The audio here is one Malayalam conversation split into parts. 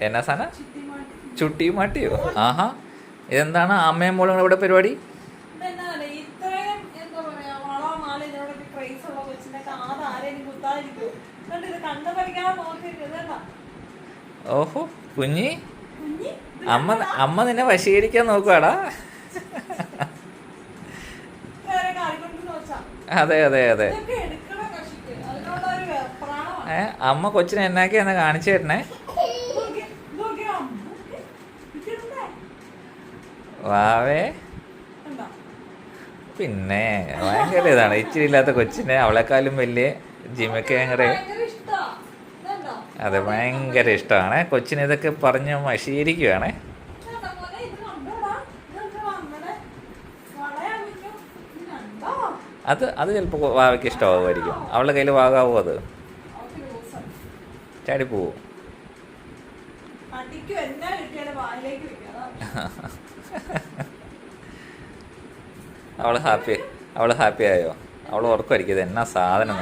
എന്നാ സാന ചുട്ടി മാട്ടിയോ ആഹാ. ഇതെന്താണ് അമ്മയും മോളും ഇവിടെ പരിപാടി? ഓഹോ കുഞ്ഞി? അമ്മ അമ്മ നിന്നെ വശീകരിക്കാൻ നോക്കുവാടാ. അതെ അതെ അതെ ഇതൊക്കെ എടുക്കണ കഷിക്ക് അതിനോട് ഒരു വെപ്രാണമാണ് ഏ അമ്മ കൊച്ചിനെ എന്നാക്കിയാന്ന് കാണിച്ചു തരണേ? വാവേ. പിന്നെ ഭയങ്കര ഇതാണ്. ഇച്ചിരി ഇല്ലാത്ത കൊച്ചിനെ അവളെക്കാളും വലിയ ജിമ്മക്ക് ഭയങ്കര അതെ ഭയങ്കര ഇഷ്ടമാണ്. കൊച്ചിനെ ഇതൊക്കെ പറഞ്ഞ് കണ്ടോ അത് അത് ചിലപ്പോൾ വാവയ്ക്ക് ഇഷ്ടമാകുമായിരിക്കും അവളുടെ കയ്യിൽ വാകാവോ അത്? ചാടിപ്പോവും പോവും. അവൾ ഹാപ്പി അവൾ ഹാപ്പി ആയോ? അവൾ ഓർക്കുമായിരിക്കും ഇത് എന്നാ. സാധനം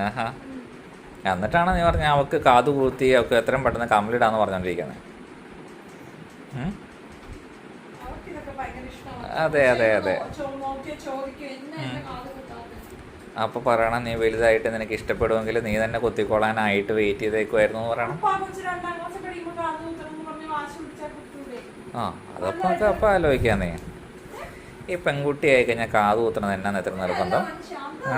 ആഹാ. എന്നിട്ടാണ് നീ പറഞ്ഞ അവക്ക് കാതു കൂത്തി അവക്ക് എത്രയും പെട്ടെന്ന് കംപ്ലീറ്റ് പറഞ്ഞോണ്ടിരിക്കുന്നത് അതെ, അതെ, അതെ. അപ്പോൾ പറയണം നീ വലുതായിട്ട് നിനക്ക് ഇഷ്ടപ്പെടുമെങ്കിൽ നീ തന്നെ കുത്തിക്കൊള്ളാനായിട്ട് വെയിറ്റ് ചെയ്തേക്കുമായിരുന്നു എന്ന് പറയണം. അപ്പൊ ആ കുത്തണം അതപ്പോൾ ഒക്കെ അപ്പം ആലോചിക്കാം നീ. ഈ പെൺകുട്ടി ആയി കഴിഞ്ഞാൽ കാത് കുത്തണത് എന്നാന്ന് എത്ര നിർബന്ധം? ആ.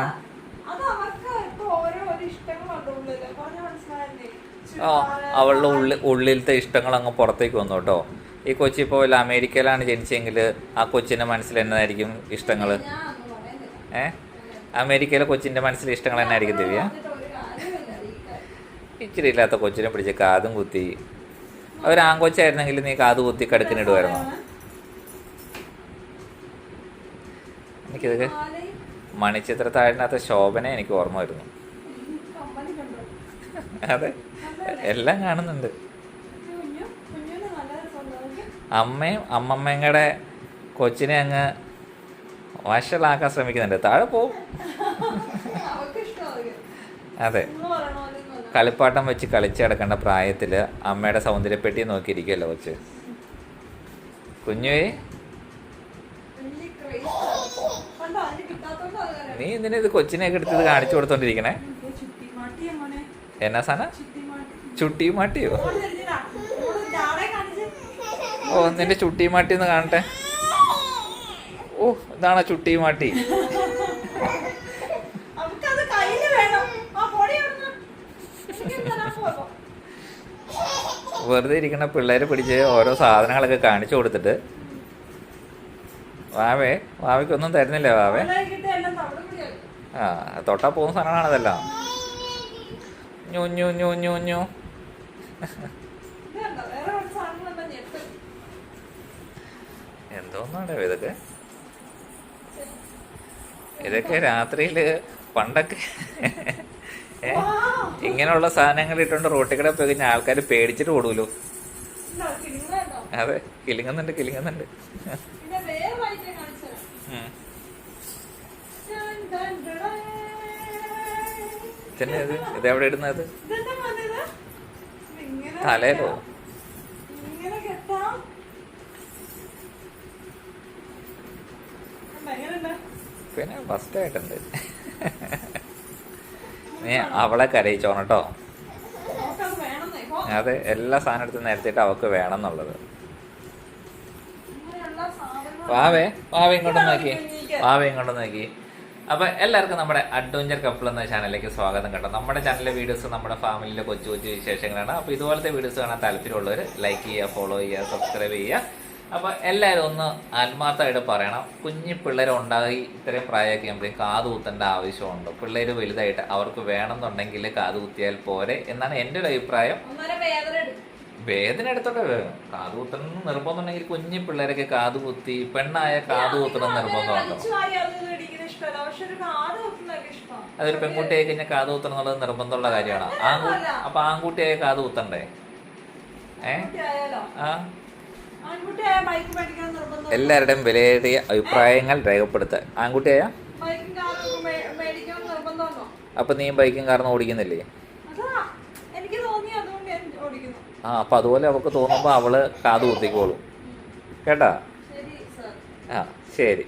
അവളുടെ ഉള്ളിൽ ഉള്ളിലത്തെ ഇഷ്ടങ്ങൾ അങ്ങ് പുറത്തേക്ക് വന്നു കേട്ടോ. ഈ കൊച്ചി ഇപ്പോൾ വല്ല അമേരിക്കയിലാണ് ജനിച്ചെങ്കിൽ ആ കൊച്ചിന്റെ മനസ്സിൽ എന്നതായിരിക്കും ഇഷ്ടങ്ങൾ ഏഹ് ഏ? അമേരിക്കയിലെ കൊച്ചിന്റെ മനസ്സിൽ ഇഷ്ടങ്ങൾ തന്നെ ആയിരിക്കും ദിവ്യ. ഇച്ചിരി ഇല്ലാത്ത കൊച്ചിനെ പിടിച്ച് കാതും കുത്തി അവരാങ്കൊച്ചായിരുന്നെങ്കിൽ നീ കാത് കുത്തി കടുക്കിനിടുമായിരുന്നു എനിക്കിതൊക്കെ മണിച്ചിത്ര മണിച്ചിത്രത്താഴിനകത്ത് ശോഭന എനിക്ക് ഓർമ്മ വരുന്നു അതെ എല്ലാം കാണുന്നുണ്ട്. അമ്മയും അമ്മമ്മയുടെ കൊച്ചിനെ അങ്ങ് വഷളാക്കാൻ ശ്രമിക്കുന്നുണ്ട്. താഴെ പോവും അതെ. കളിപ്പാട്ടം വെച്ച് കളിച്ച് കിടക്കേണ്ട പ്രായത്തിൽ അമ്മയുടെ സൗന്ദര്യപ്പെട്ടി നോക്കിയിരിക്കുമല്ലോ കൊച്ച്. കിട്ടാത്തോണ്ട് നീ ഇതിന് ഇത് കൊച്ചിനെയൊക്കെ എടുത്തത് കാണിച്ചു കൊടുത്തോണ്ടിരിക്കണേ? എന്നാ സാധനം? ചുട്ടിയും ചുട്ടി മാട്ടിയോ. ഓ നിന്റെ ചുട്ടി മാട്ടി ഒന്ന് കാണട്ടെ. ഓ ഇതാണ് ചുട്ടി മാട്ടി. വെറുതെ ഇരിക്കുന്ന പിള്ളേരെ പിടിച്ച് ഓരോ സാധനങ്ങളൊക്കെ കാണിച്ചു കൊടുത്തിട്ട്. വാവേ വാവയ്ക്കൊന്നും തരുന്നില്ല വാവേ. ആ തൊട്ടാ പോകുന്ന സാധനമാണ് അതെല്ലാം. ഞു ഞു ഞു ഞു ഞു. ഇത് കണ്ടോ? വേറെ കുറച്ച് സാധനങ്ങളെല്ലാം എന്തോന്നാണ് ഇതൊക്കെ? ഇതൊക്കെ രാത്രിയിൽ പണ്ടൊക്കെ ഇങ്ങനെയുള്ള സാധനങ്ങൾ ഇട്ടുകൊണ്ട് റോട്ടിൽ കൂടെ പോയി കഴിഞ്ഞാൽ ആൾക്കാർ പേടിച്ചിട്ട് ഓടുമല്ലോ? അതെ കിലുങ്ങുന്നുണ്ട് കിലുങ്ങുന്നുണ്ട്. ഇത്? ഇതെവിടെ ഇടുന്നത്? തലയിലോ കെട്ടാം. ഇങ്ങനെ കെട്ടാം. കണ്ടോ, എങ്ങനെയുണ്ട്? പിന്നെ ഫസ്റ്റ് ആയിട്ടുണ്ട്. നീ അവളെ കരയിച്ചോണം കേട്ടോ അതെ എല്ലാ സാധനം എടുത്ത് നിരത്തിയിട്ട് അവൾക്ക് വേണം എന്നുള്ളത് വാവേ വാവേ ഇങ്ങോട്ട് നോക്കി വാവേ ഇങ്ങോട്ട് നോക്കി അപ്പൊ എല്ലാവർക്കും നമ്മുടെ അഡ്വഞ്ചർ കപ്പിൾ എന്ന ചാനലിലേക്ക് സ്വാഗതം കേട്ടോ. നമ്മുടെ ചാനലിലെ വീഡിയോസ് നമ്മുടെ ഫാമിലിയിലെ കൊച്ചു കൊച്ചു വിശേഷങ്ങളാണ്. അപ്പൊ ഇതുപോലത്തെ വീഡിയോസ് കാണാൻ താല്പര്യമുള്ളവർ ലൈക്ക് ചെയ്യുക ഫോളോ ചെയ്യുക സബ്സ്ക്രൈബ് ചെയ്യുക. അപ്പൊ എല്ലാവരും ഒന്ന് ആത്മാർത്ഥമായിട്ട് പറയണം. കുഞ്ഞു പിള്ളേർ ഉണ്ടായി ഇത്രയും പ്രായമൊക്കെ ആകുമ്പോഴേക്കും കാത് കുത്തേണ്ട ആവശ്യമുണ്ട്. പിള്ളേർ വലുതായിട്ട് അവർക്ക് വേണമെന്നുണ്ടെങ്കിൽ കാത് കുത്തിയാൽ പോരെ എന്നാണ് എന്റെ ഒരു അഭിപ്രായം. വേദന എടുത്തോട്ടെ. കാത് കുത്തണം നിർബന്ധമുണ്ടെങ്കിൽ കുഞ്ഞു പിള്ളേരൊക്കെ കാത് കുത്തി പെണ്ണായ കാത് കുത്തണം നിർബന്ധമുണ്ടോ. അതൊരു പെൺകുട്ടിയായി കഴിഞ്ഞാൽ കാത് കുത്തണം എന്നുള്ളത് നിർബന്ധമുള്ള കാര്യമാണ്. അപ്പൊ ആൺകുട്ടിയായ കാത് കുത്തണ്ടേ? ഏ? ആ? എല്ലാവരുടെയും വിലയേറിയ അഭിപ്രായങ്ങൾ രേഖപ്പെടുത്താൻ. ആൺകുട്ടിയായ? അപ്പൊ നീ ബൈക്കും കാരണം ഓടിക്കുന്നില്ലേ? ആ അപ്പൊ അതുപോലെ അവൾക്ക് തോന്നുമ്പോ അവൾ കാത് കുത്തിക്കോളും. കേട്ടാ? ആ ശരി.